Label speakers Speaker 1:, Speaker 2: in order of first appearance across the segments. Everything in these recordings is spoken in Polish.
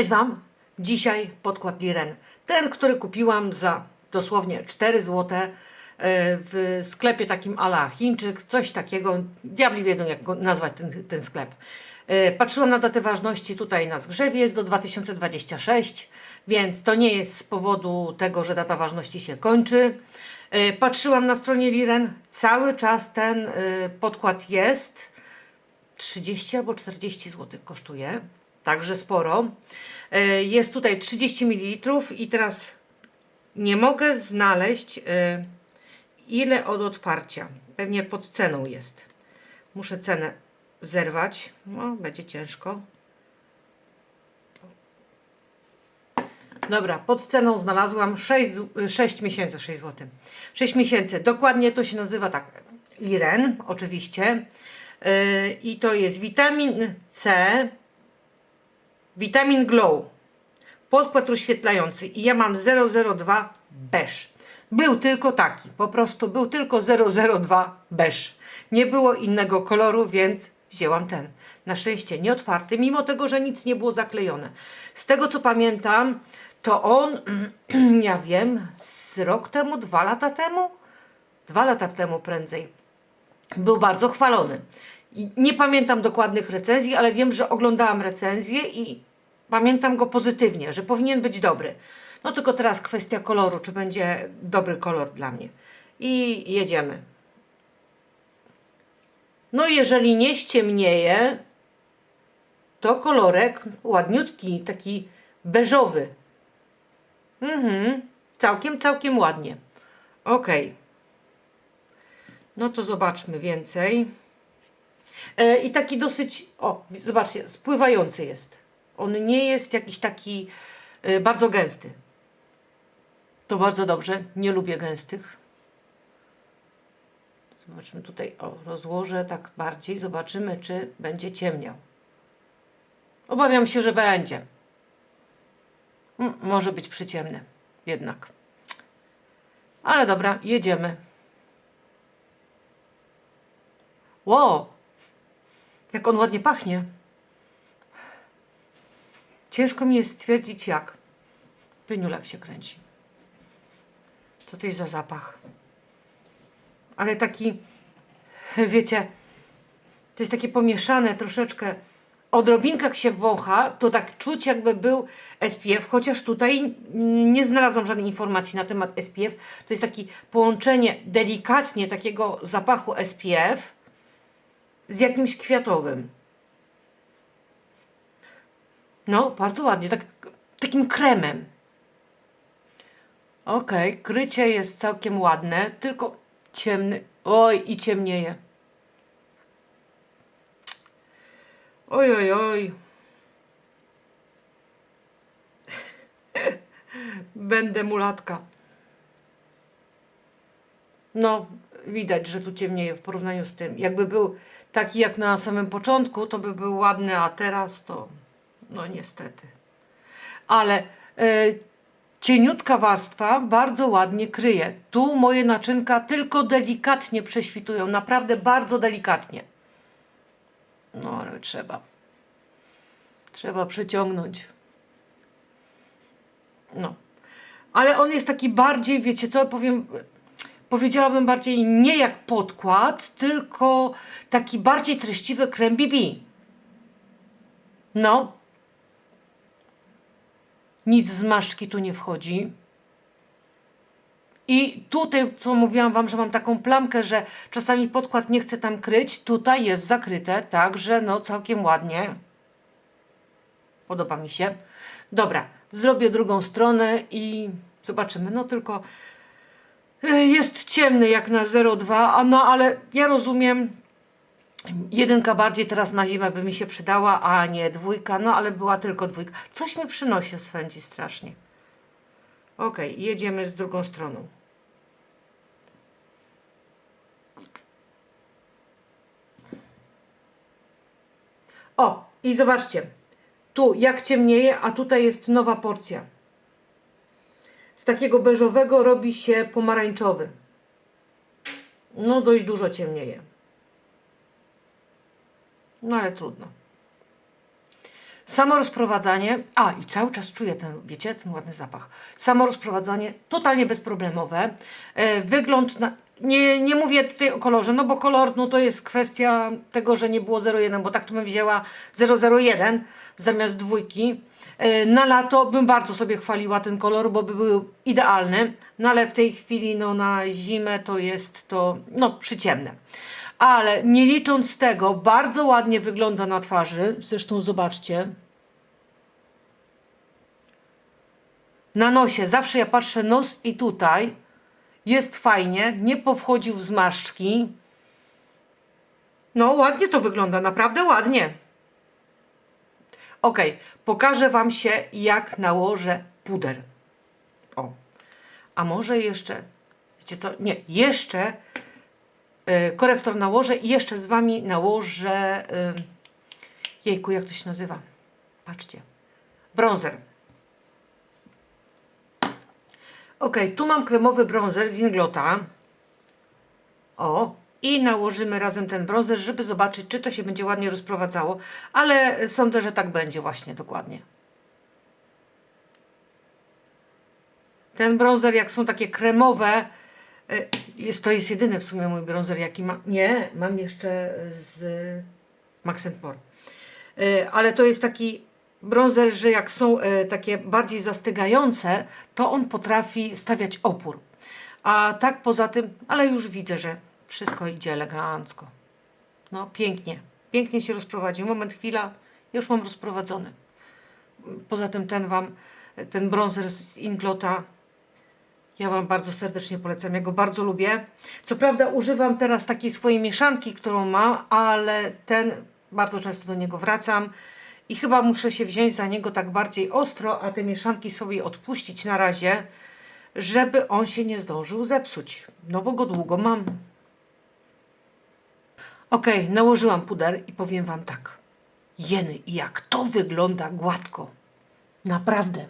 Speaker 1: Cześć Wam! Dzisiaj podkład Liren. Ten, który kupiłam za dosłownie 4 zł w sklepie takim ala Chińczyk, coś takiego. Diabli wiedzą, jak go nazwać ten, ten sklep. E, Patrzyłam na datę ważności tutaj na zgrzewie, jest do 2026, więc to nie jest z powodu tego, że data ważności się kończy. E, Patrzyłam na stronie Liren, cały czas ten e, podkład jest. 30 albo 40 zł kosztuje, także sporo. E, Jest tutaj 30 ml i teraz nie mogę znaleźć e, ile od otwarcia. Pewnie pod ceną jest. Muszę cenę zerwać. No, będzie ciężko. Dobra, pod ceną znalazłam 6, z- 6 miesięcy, 6 zł. 6 miesięcy. Dokładnie to się nazywa tak. Liren, oczywiście. Yy, I to jest witamin C, witamin Glow, podkład rozświetlający. I ja mam 002 beż. Był tylko taki, po prostu był tylko 002 beż. Nie było innego koloru, więc wzięłam ten. Na szczęście nie otwarty, mimo tego, że nic nie było zaklejone. Z tego co pamiętam, to on, ja wiem, z rok temu, dwa lata temu, dwa lata temu prędzej, był bardzo chwalony. Nie pamiętam dokładnych recenzji, ale wiem, że oglądałam recenzję i pamiętam go pozytywnie, że powinien być dobry. No tylko teraz kwestia koloru, czy będzie dobry kolor dla mnie. I jedziemy. No jeżeli nie ściemnieje, to kolorek ładniutki, taki beżowy. Mhm, całkiem, całkiem ładnie. Okej. No to zobaczmy więcej. E, I taki dosyć, o, zobaczcie, spływający jest. On nie jest jakiś taki e, bardzo gęsty. To bardzo dobrze. Nie lubię gęstych. Zobaczmy tutaj, o, rozłożę tak bardziej. Zobaczymy, czy będzie ciemniał. Obawiam się, że będzie. Może być przyciemny jednak. Ale dobra, jedziemy. Ło! Jak on ładnie pachnie. Ciężko mi jest stwierdzić jak. Pyniulek się kręci. Co to jest za zapach? Ale taki, wiecie, to jest takie pomieszane troszeczkę. Odrobinkę jak się wącha, to tak czuć jakby był SPF, chociaż tutaj nie znalazłam żadnej informacji na temat SPF. To jest takie połączenie delikatnie takiego zapachu SPF z jakimś kwiatowym. No, bardzo ładnie, tak, takim kremem. Okej, krycie jest całkiem ładne, tylko ciemny. Oj, i ciemnieje. Oj, oj, oj. Będę mulatka. No, widać, że tu ciemnieje w porównaniu z tym. Jakby był taki jak na samym początku, to by był ładny, a teraz to no niestety. Ale e, cieniutka warstwa bardzo ładnie kryje. Tu moje naczynka tylko delikatnie prześwitują, naprawdę bardzo delikatnie. No ale trzeba. Trzeba przeciągnąć. No. Ale on jest taki bardziej, wiecie co, powiem, powiedziałabym bardziej nie jak podkład, tylko taki bardziej treściwy krem BB. No. Nic z maszczki tu nie wchodzi. I tutaj, co mówiłam Wam, że mam taką plamkę, że czasami podkład nie chce tam kryć, tutaj jest zakryte, także no całkiem ładnie. Podoba mi się. Dobra, zrobię drugą stronę i zobaczymy. No tylko y, jest ciemny jak na 0,2, a no ale ja rozumiem, jedynka bardziej teraz na zimę by mi się przydała, a nie dwójka, no ale była tylko dwójka. Coś mi przynosi swędzi strasznie. Okej, jedziemy z drugą stroną. O, i zobaczcie. Tu jak ciemnieje, a tutaj jest nowa porcja. Z takiego beżowego robi się pomarańczowy. No dość dużo ciemnieje. No ale trudno. Samo rozprowadzanie, a i cały czas czuję ten, wiecie, ten ładny zapach. Samo rozprowadzanie totalnie bezproblemowe. E, wygląd, na, nie, nie mówię tutaj o kolorze, no bo kolor no to jest kwestia tego, że nie było 01, bo tak to bym wzięła 001 zamiast dwójki. E, na lato bym bardzo sobie chwaliła ten kolor, bo by był idealny, no ale w tej chwili no na zimę to jest to no przyciemne. Ale nie licząc tego, bardzo ładnie wygląda na twarzy. Zresztą zobaczcie. Na nosie, zawsze ja patrzę nos i tutaj. Jest fajnie, nie powchodził w zmarszczki. No, ładnie to wygląda, naprawdę ładnie. Ok, pokażę Wam się, jak nałożę puder. O, a może jeszcze, wiecie co? Nie, jeszcze y, korektor nałożę i jeszcze z Wami nałożę. Y, jejku, jak to się nazywa? Patrzcie. Bronzer. Ok, tu mam kremowy bronzer z Inglota. O, i nałożymy razem ten bronzer, żeby zobaczyć, czy to się będzie ładnie rozprowadzało, ale sądzę, że tak będzie właśnie dokładnie. Ten bronzer, jak są takie kremowe, y, jest, to jest jedyny w sumie mój bronzer, jaki mam. Nie, mam jeszcze z Max More. Y, Ale to jest taki bronzer, że jak są y, takie bardziej zastygające, to on potrafi stawiać opór. A tak poza tym, ale już widzę, że wszystko idzie elegancko. No, pięknie. Pięknie się rozprowadził. Moment, chwila, już mam rozprowadzony. Poza tym ten Wam, ten bronzer z Inglota, ja Wam bardzo serdecznie polecam. Ja go bardzo lubię. Co prawda używam teraz takiej swojej mieszanki, którą mam, ale ten, bardzo często do niego wracam. I chyba muszę się wziąć za niego tak bardziej ostro, a te mieszanki sobie odpuścić na razie, żeby on się nie zdążył zepsuć. No bo go długo mam. Ok, nałożyłam puder i powiem Wam tak. Jeny, jak to wygląda gładko. Naprawdę.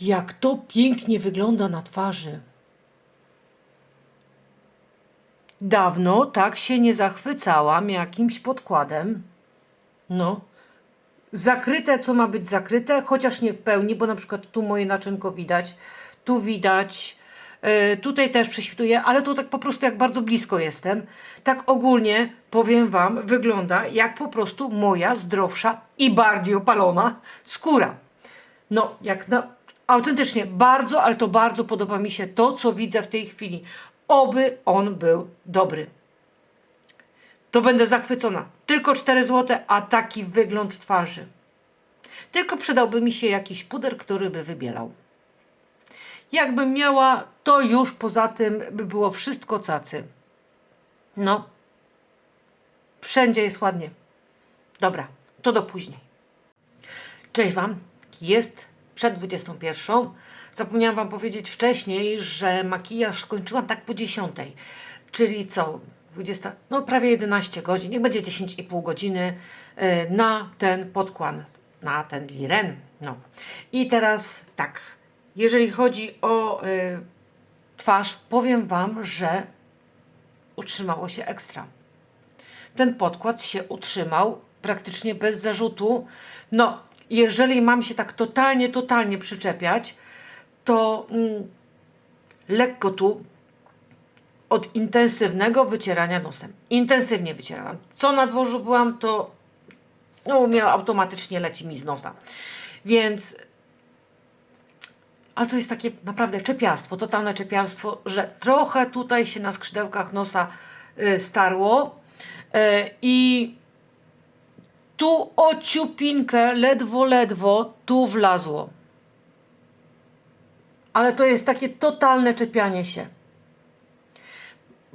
Speaker 1: Jak to pięknie wygląda na twarzy. Dawno tak się nie zachwycałam jakimś podkładem. No. Zakryte, co ma być zakryte, chociaż nie w pełni, bo na przykład tu moje naczynko widać, tu widać, yy, tutaj też prześwituje, ale to tak po prostu jak bardzo blisko jestem. Tak ogólnie, powiem Wam, wygląda jak po prostu moja zdrowsza i bardziej opalona skóra. No, jak na, autentycznie bardzo, ale to bardzo podoba mi się to, co widzę w tej chwili. Oby on był dobry. To będę zachwycona. Tylko 4 zł, a taki wygląd twarzy. Tylko przydałby mi się jakiś puder, który by wybielał. Jakbym miała, to już poza tym by było wszystko cacy. No. Wszędzie jest ładnie. Dobra, to do później. Cześć Wam. Jest przed 21. Zapomniałam Wam powiedzieć wcześniej, że makijaż skończyłam tak po 10. Czyli co? 20, no prawie 11 godzin, niech będzie 10,5 godziny y, na ten podkład, na ten liren. No. I teraz tak, jeżeli chodzi o y, twarz, powiem Wam, że utrzymało się ekstra. Ten podkład się utrzymał praktycznie bez zarzutu. No, jeżeli mam się tak totalnie, totalnie przyczepiać, to mm, lekko tu od intensywnego wycierania nosem. Intensywnie wycierałam. Co na dworzu byłam, to no, miała automatycznie leci mi z nosa. Więc ale to jest takie naprawdę czepiarstwo, totalne czepiarstwo, że trochę tutaj się na skrzydełkach nosa y, starło y, i tu o ciupinkę, ledwo, ledwo, tu wlazło. Ale to jest takie totalne czepianie się.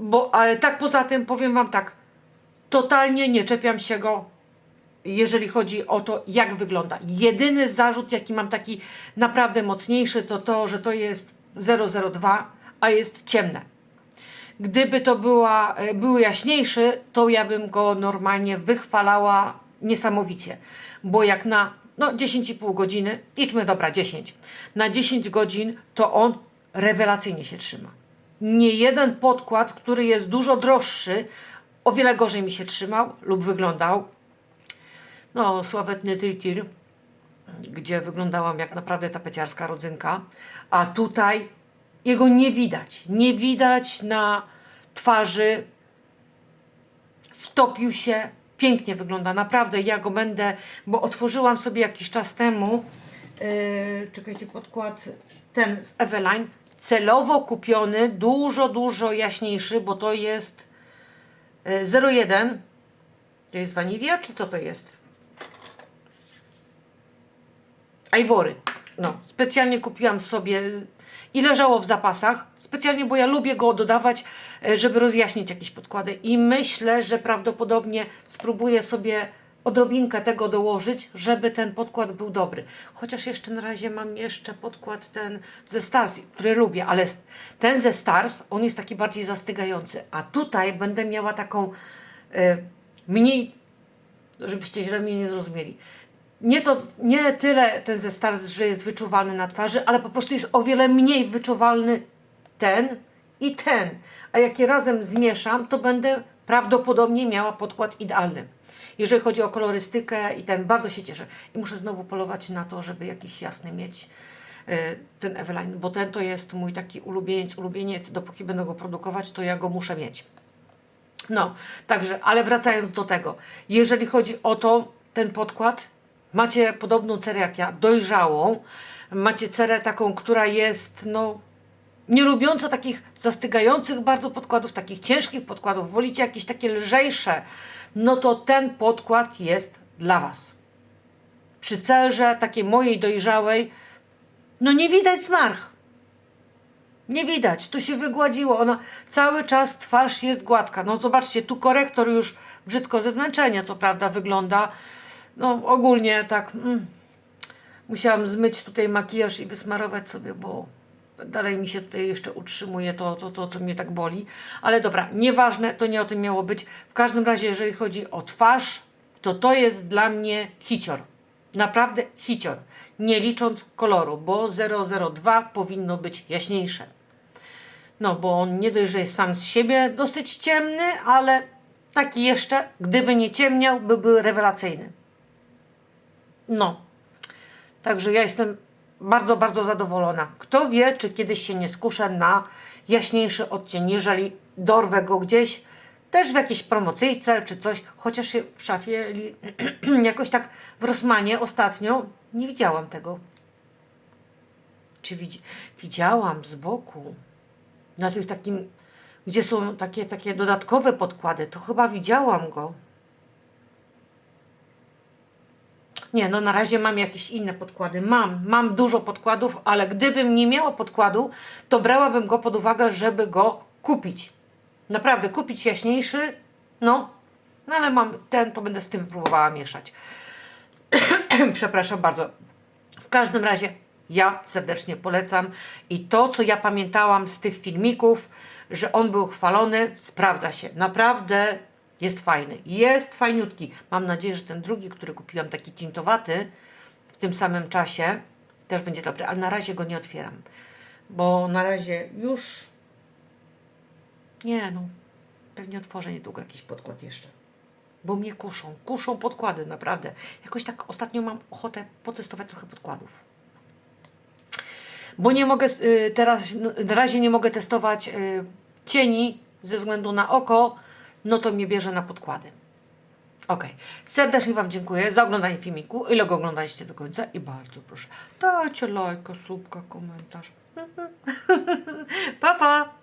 Speaker 1: Bo ale tak poza tym powiem Wam tak, totalnie nie czepiam się go, jeżeli chodzi o to, jak wygląda. Jedyny zarzut, jaki mam taki naprawdę mocniejszy, to to, że to jest 002, a jest ciemne. Gdyby to była, e, był jaśniejszy, to ja bym go normalnie wychwalała niesamowicie. Bo jak na no 10,5 godziny, liczmy dobra 10, na 10 godzin to on rewelacyjnie się trzyma nie jeden podkład, który jest dużo droższy, o wiele gorzej mi się trzymał lub wyglądał. no, sławetny Tiltir, gdzie wyglądałam jak naprawdę tapeciarska rodzynka, a tutaj jego nie widać. Nie widać na twarzy. Wtopił się, pięknie wygląda, naprawdę. Ja go będę, bo otworzyłam sobie jakiś czas temu, yy, czekajcie, podkład ten z Eveline, celowo kupiony, dużo, dużo jaśniejszy, bo to jest yy, 01. To jest wanilia, czy co to jest? Ivory. No, specjalnie kupiłam sobie i leżało w zapasach. Specjalnie, bo ja lubię go dodawać, e, żeby rozjaśnić jakieś podkłady. I myślę, że prawdopodobnie spróbuję sobie odrobinkę tego dołożyć, żeby ten podkład był dobry. Chociaż jeszcze na razie mam jeszcze podkład ten ze Stars, który lubię, ale ten ze Stars, on jest taki bardziej zastygający. A tutaj będę miała taką e, mniej, żebyście źle mnie nie zrozumieli, nie, to, nie tyle ten ze Stars, że jest wyczuwalny na twarzy, ale po prostu jest o wiele mniej wyczuwalny ten i ten. A jak je razem zmieszam, to będę prawdopodobnie miała podkład idealny. Jeżeli chodzi o kolorystykę i ten, bardzo się cieszę. I muszę znowu polować na to, żeby jakiś jasny mieć e, ten Eveline, bo ten to jest mój taki ulubieniec, ulubieniec. Dopóki będę go produkować, to ja go muszę mieć. No, także, ale wracając do tego, jeżeli chodzi o to, ten podkład, macie podobną cerę jak ja, dojrzałą, macie cerę taką, która jest, no, nie lubiąca takich zastygających bardzo podkładów, takich ciężkich podkładów, wolicie jakieś takie lżejsze, no to ten podkład jest dla Was. Przy cerze takiej mojej dojrzałej, no nie widać zmarch. Nie widać, tu się wygładziło. Ona cały czas twarz jest gładka. No zobaczcie, tu korektor już brzydko ze zmęczenia, co prawda, wygląda. No ogólnie tak. Mm, musiałam zmyć tutaj makijaż i wysmarować sobie, bo dalej mi się tutaj jeszcze utrzymuje to, to, to, co mnie tak boli. Ale dobra, nieważne, to nie o tym miało być. W każdym razie, jeżeli chodzi o twarz, to to jest dla mnie hicior. Naprawdę hicior. Nie licząc koloru, bo 002 powinno być jaśniejsze. No, bo on nie dość, że jest sam z siebie dosyć ciemny, ale taki jeszcze, gdyby nie ciemniał, by był rewelacyjny. No. Także ja jestem bardzo, bardzo zadowolona. Kto wie, czy kiedyś się nie skuszę na jaśniejszy odcień, jeżeli dorwę go gdzieś, też w jakiejś promocyjce czy coś, chociaż się w szafie jakoś tak w Rosmanie ostatnio nie widziałam tego. Czy widzi... widziałam z boku, na tych takim, gdzie są takie, takie dodatkowe podkłady, to chyba widziałam go. Nie, no na razie mam jakieś inne podkłady. Mam, mam dużo podkładów, ale gdybym nie miała podkładu, to brałabym go pod uwagę, żeby go kupić. Naprawdę, kupić jaśniejszy, no, no ale mam ten, to będę z tym próbowała mieszać. Przepraszam bardzo. W każdym razie ja serdecznie polecam i to, co ja pamiętałam z tych filmików, że on był chwalony, sprawdza się. Naprawdę jest fajny. Jest fajniutki. Mam nadzieję, że ten drugi, który kupiłam, taki tintowaty, w tym samym czasie też będzie dobry, ale na razie go nie otwieram, bo na razie już nie no, pewnie otworzę niedługo jakiś podkład jeszcze. Bo mnie kuszą, kuszą podkłady, naprawdę. Jakoś tak ostatnio mam ochotę potestować trochę podkładów. Bo nie mogę, y, teraz na razie nie mogę testować y, cieni ze względu na oko, no to mnie bierze na podkłady. Ok, serdecznie Wam dziękuję za oglądanie filmiku, ile go oglądaliście do końca i bardzo proszę, dajcie lajka, subka, komentarz. pa, pa!